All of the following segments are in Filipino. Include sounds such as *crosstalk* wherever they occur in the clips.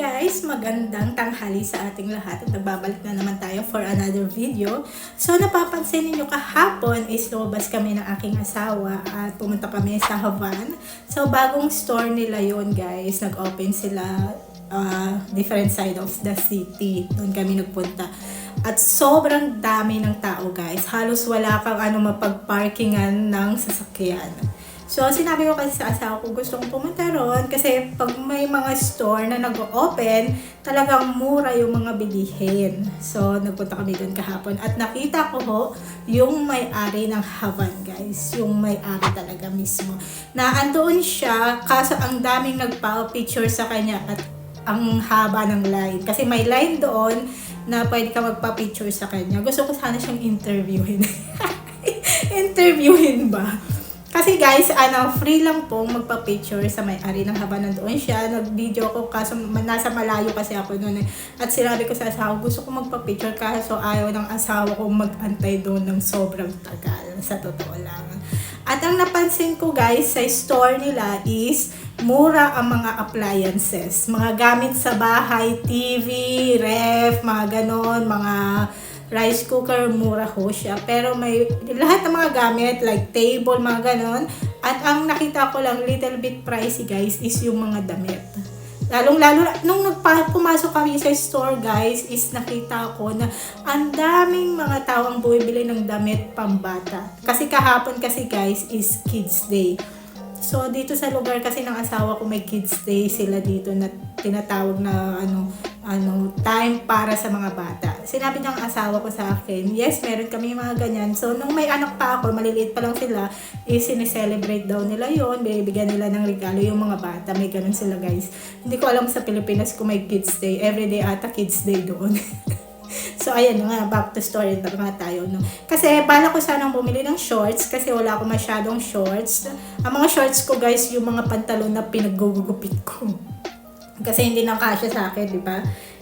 guys! Magandang tanghali sa ating lahat at nagbabalik na naman tayo for another video. So napapansin ninyo kahapon is lumabas kami ng aking asawa at pumunta kami sa Havan. So bagong store nila yon guys. Nag-open sila uh, different side of the city. Doon kami nagpunta. At sobrang dami ng tao guys. Halos wala kang ano mapagparkingan ng sasakyan. So, sinabi ko kasi sa asawa ko, gusto kong pumunta ron kasi pag may mga store na nag-open, talagang mura yung mga bilihin. So, nagpunta kami doon kahapon at nakita ko ho yung may-ari ng Havan, guys. Yung may-ari talaga mismo. Na andoon siya, kaso ang daming nagpa-picture sa kanya at ang haba ng line. Kasi may line doon na pwede ka magpa-picture sa kanya. Gusto ko sana siyang interviewin. *laughs* interviewin ba? Kasi guys, ano, free lang po magpa-picture sa may-ari ng haba nandoon siya. Nag-video ko kaso nasa malayo kasi ako noon eh. At sinabi ko sa asawa, gusto ko magpa-picture kaso ayaw ng asawa ko mag-antay doon ng sobrang tagal. Sa totoo lang. At ang napansin ko guys sa store nila is mura ang mga appliances. Mga gamit sa bahay, TV, ref, mga ganon, mga rice cooker, mura ho siya. Pero may lahat ng mga gamit like table, mga ganon. At ang nakita ko lang little bit pricey guys is yung mga damit. Lalong lalo nung nagpa, pumasok kami sa store guys is nakita ko na ang daming mga tao ang bumibili ng damit pambata. Kasi kahapon kasi guys is kids day. So, dito sa lugar kasi ng asawa ko may kids day sila dito na tinatawag na ano, ano, time para sa mga bata. Sinabi ng asawa ko sa akin, yes, meron kami mga ganyan. So, nung may anak pa ako, maliliit pa lang sila, is sineselebrate daw nila yon binibigyan nila ng regalo yung mga bata. May ganun sila guys. Hindi ko alam sa Pilipinas kung may kids day. Everyday ata kids day doon. *laughs* So, ayan nga, back to story na nga tayo, no? Kasi, bala ko sanang bumili ng shorts kasi wala ako masyadong shorts. Ang mga shorts ko, guys, yung mga pantalon na pinagugupit ko. Kasi hindi nang kasya sa akin, di ba?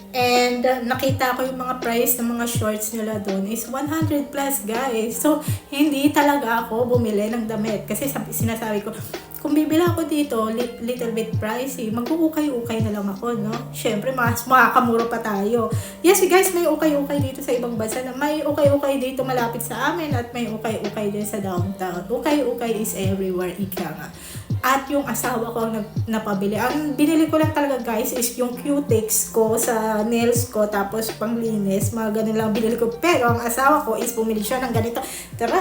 And uh, nakita ko yung mga price ng mga shorts nila doon is 100 plus guys. So, hindi talaga ako bumili ng damit. Kasi sabi, sinasabi ko, kung bibili ako dito, li- little bit pricey, mag-uukay-ukay na lang ako, no? Siyempre, mas makakamura pa tayo. Yes, guys, may ukay-ukay dito sa ibang bansa. Na may ukay-ukay dito malapit sa amin at may ukay-ukay din sa downtown. Ukay-ukay is everywhere, ika nga. At yung asawa ko ang napabili. Ang binili ko lang talaga guys is yung cutex ko sa nails ko tapos panglinis. Mga ganun lang binili ko. Pero ang asawa ko is bumili siya ng ganito. Tara!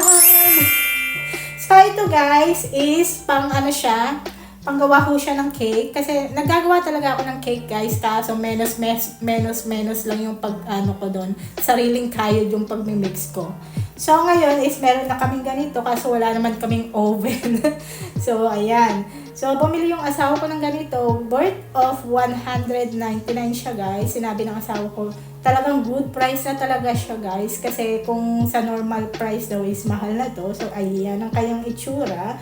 So ito guys is pang ano siya, panggawa ko siya ng cake. Kasi nagagawa talaga ako ng cake guys. Kaso menos, mes, menos, menos lang yung pag ano ko doon. Sariling kayod yung pagmimix ko. So ngayon is meron na kaming ganito kaso wala naman kaming *laughs* oven. so ayan. So bumili yung asawa ko ng ganito. Worth of 199 siya guys. Sinabi ng asawa ko talagang good price na talaga siya guys. Kasi kung sa normal price daw is mahal na to. So ayan ang kanyang itsura.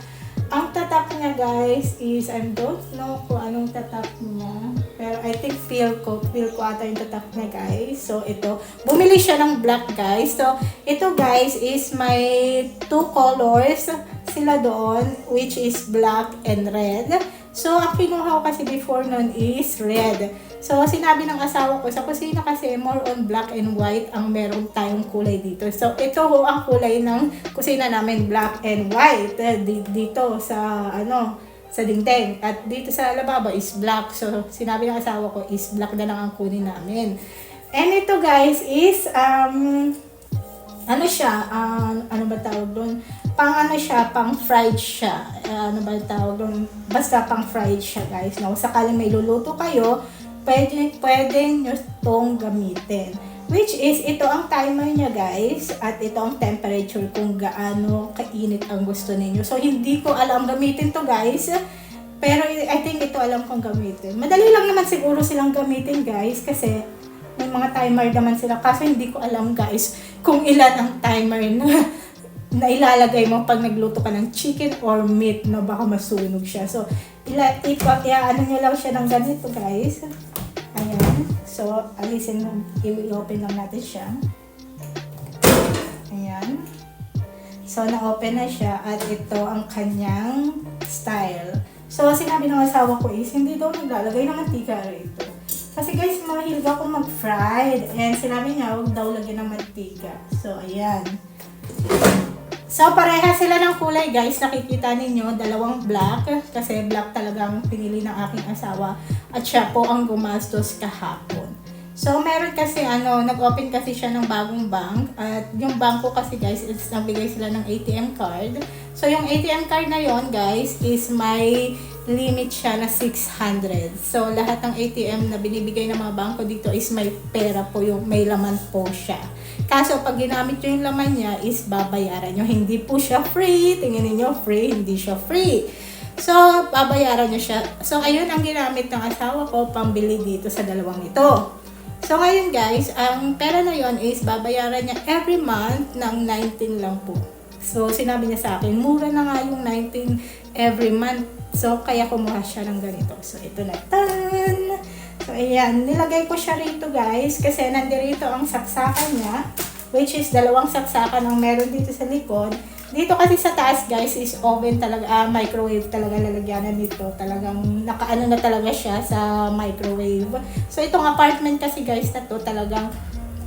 Ang tatak niya guys is, I don't know kung anong tatak niya. Pero I think feel ko, feel ko ata yung tatak niya guys. So ito, bumili siya ng black guys. So ito guys is may two colors sila doon which is black and red. So ang kinuha ko kasi before nun is red. So, sinabi ng asawa ko, sa kusina kasi more on black and white ang meron tayong kulay dito. So, ito ho ang kulay ng kusina namin, black and white. Eh, di- Dito sa, ano, sa dingding. At dito sa lababo is black. So, sinabi ng asawa ko is black na lang ang kunin namin. And ito guys is, um, ano siya, um, ano ba tawag doon? Pang ano siya, pang fried siya. Uh, ano ba tawag doon? Basta pang fried siya guys. No? Sakaling may luluto kayo, pwede, pwede nyo itong gamitin. Which is, ito ang timer niya guys, at ito ang temperature kung gaano kainit ang gusto ninyo. So, hindi ko alam gamitin to guys. Pero I think ito alam kong gamitin. Madali lang naman siguro silang gamitin guys, kasi may mga timer naman sila. Kaso hindi ko alam guys kung ilan ang timer na na ilalagay mo pag nagluto ka ng chicken or meat na baka masunog siya. So, ila, ipa, ano nyo lang siya ng ganito guys. So, alisin, i-open lang natin siya. Ayan. So, na-open na siya at ito ang kanyang style. So, sinabi ng asawa ko is, hindi daw naglalagay ng mantika rito. Kasi guys, mahilig ako mag-fried. And sinabi niya, huwag daw lagyan ng mantika. So, ayan. So, pareha sila ng kulay, guys. Nakikita ninyo, dalawang black. Kasi black talagang pinili ng aking asawa. At siya po ang gumastos kahapon. So, meron kasi, ano, nag-open kasi siya ng bagong bank. At yung bangko kasi, guys, is nagbigay sila ng ATM card. So, yung ATM card na yon guys, is may limit siya na 600. So, lahat ng ATM na binibigay ng mga bangko dito is may pera po yung, may laman po siya. Kaso, pag ginamit nyo yung laman niya, is babayaran nyo. Hindi po siya free. Tingnan niyo free. Hindi siya free. So, babayaran nyo siya. So, ayun ang ginamit ng asawa ko pambili dito sa dalawang ito. So, ngayon guys, ang pera na yon is babayaran niya every month ng 19 lang po. So, sinabi niya sa akin, mura na nga yung 19 every month. So, kaya kumuha siya ng ganito. So, ito na. Tan! So, ayan. Nilagay ko siya rito guys kasi nandirito ang saksakan niya which is dalawang saksakan ang meron dito sa likod. Dito kasi sa taas guys is oven talaga, ah, microwave talaga lalagyanan nito. Talagang nakaano na talaga siya sa microwave. So itong apartment kasi guys na to talagang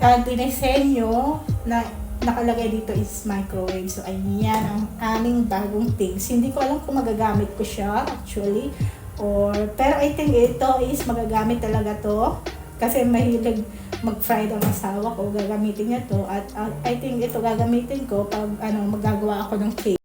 uh, dinisenyo na nakalagay dito is microwave. So ayan ang aming bagong things. Hindi ko alam kung magagamit ko siya actually. Or, pero I think ito is magagamit talaga to. Kasi mahilig mag-fried ang asawa ko, gagamitin niya to. At uh, I think ito gagamitin ko pag ano, magagawa ako ng cake.